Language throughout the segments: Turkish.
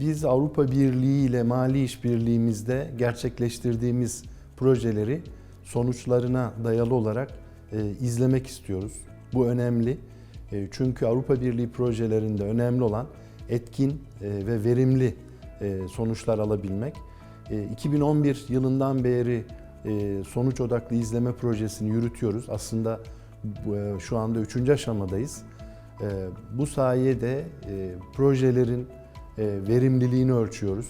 Biz Avrupa Birliği ile mali işbirliğimizde gerçekleştirdiğimiz projeleri sonuçlarına dayalı olarak e, izlemek istiyoruz. Bu önemli. E, çünkü Avrupa Birliği projelerinde önemli olan etkin e, ve verimli e, sonuçlar alabilmek. E, 2011 yılından beri e, sonuç odaklı izleme projesini yürütüyoruz. Aslında e, şu anda üçüncü aşamadayız. E, bu sayede e, projelerin verimliliğini ölçüyoruz.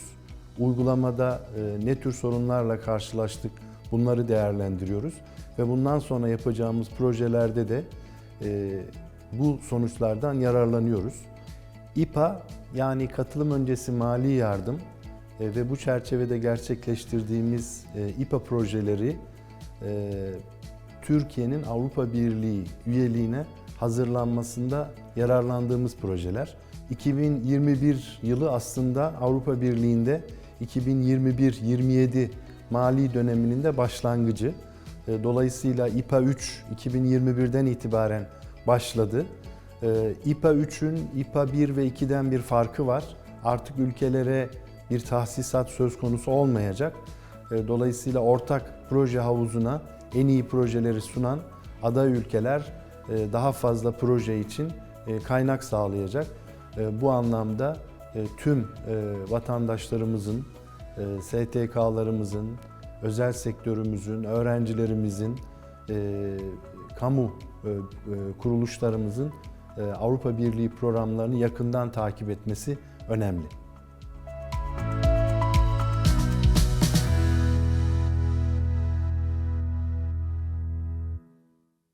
Uygulamada e, ne tür sorunlarla karşılaştık bunları değerlendiriyoruz. Ve bundan sonra yapacağımız projelerde de e, bu sonuçlardan yararlanıyoruz. İPA yani katılım öncesi mali yardım e, ve bu çerçevede gerçekleştirdiğimiz e, İPA projeleri e, Türkiye'nin Avrupa Birliği üyeliğine hazırlanmasında yararlandığımız projeler. 2021 yılı aslında Avrupa Birliği'nde 2021-27 mali döneminin de başlangıcı. E, Dolayısıyla İPA 3 2021'den itibaren başladı. E, İPA 3'ün İPA 1 ve 2'den bir farkı var. Artık ülkelere bir tahsisat söz konusu olmayacak. E, Dolayısıyla ortak proje havuzuna en iyi projeleri sunan aday ülkeler daha fazla proje için e, kaynak sağlayacak. E, Bu anlamda e, tüm e, vatandaşlarımızın, e, STK'larımızın, özel sektörümüzün, öğrencilerimizin, e, kamu e, e, kuruluşlarımızın e, Avrupa Birliği programlarını yakından takip etmesi önemli.